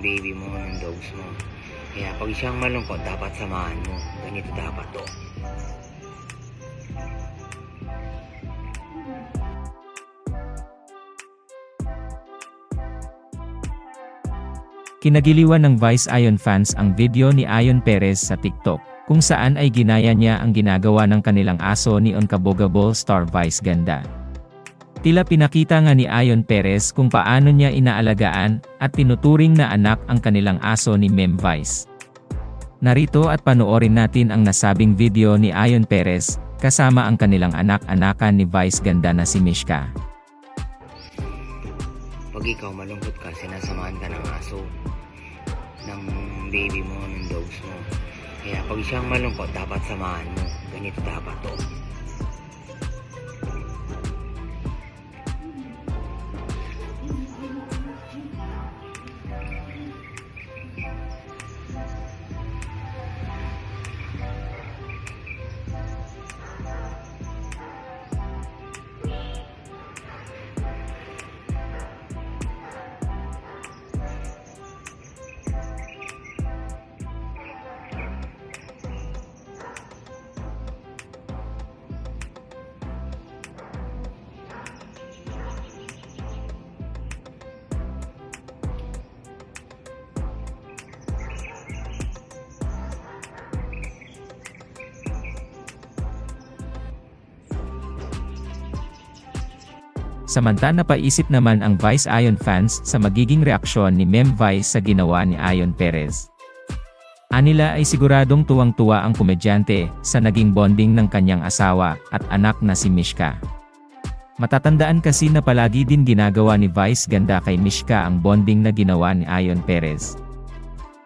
baby mo, ng dogs mo. Kaya pag siyang malungkot, dapat samahan mo. Ganito dapat to. Kinagiliwan ng Vice Ion fans ang video ni Ion Perez sa TikTok, kung saan ay ginaya niya ang ginagawa ng kanilang aso ni Unkabogable Star Vice Ganda. Tila pinakita nga ni Ion Perez kung paano niya inaalagaan at tinuturing na anak ang kanilang aso ni Mem Vice. Narito at panoorin natin ang nasabing video ni Ion Perez, kasama ang kanilang anak-anakan ni Vice Ganda na si Mishka. Pag ikaw malungkot ka, sinasamahan ka ng aso. Ng baby mo, ng dogs mo. Kaya pag siyang malungkot, dapat samahan mo. Ganito dapat to. Samanta napaisip naman ang Vice Ion fans sa magiging reaksyon ni Mem Vice sa ginawa ni Ion Perez. Anila ay siguradong tuwang-tuwa ang komedyante sa naging bonding ng kanyang asawa at anak na si Mishka. Matatandaan kasi na palagi din ginagawa ni Vice ganda kay Mishka ang bonding na ginawa ni Ion Perez.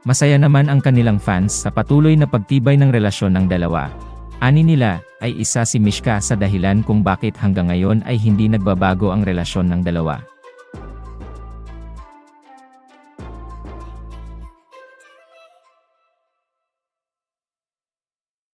Masaya naman ang kanilang fans sa patuloy na pagtibay ng relasyon ng dalawa. Ani nila, ay isa si Mishka sa dahilan kung bakit hanggang ngayon ay hindi nagbabago ang relasyon ng dalawa.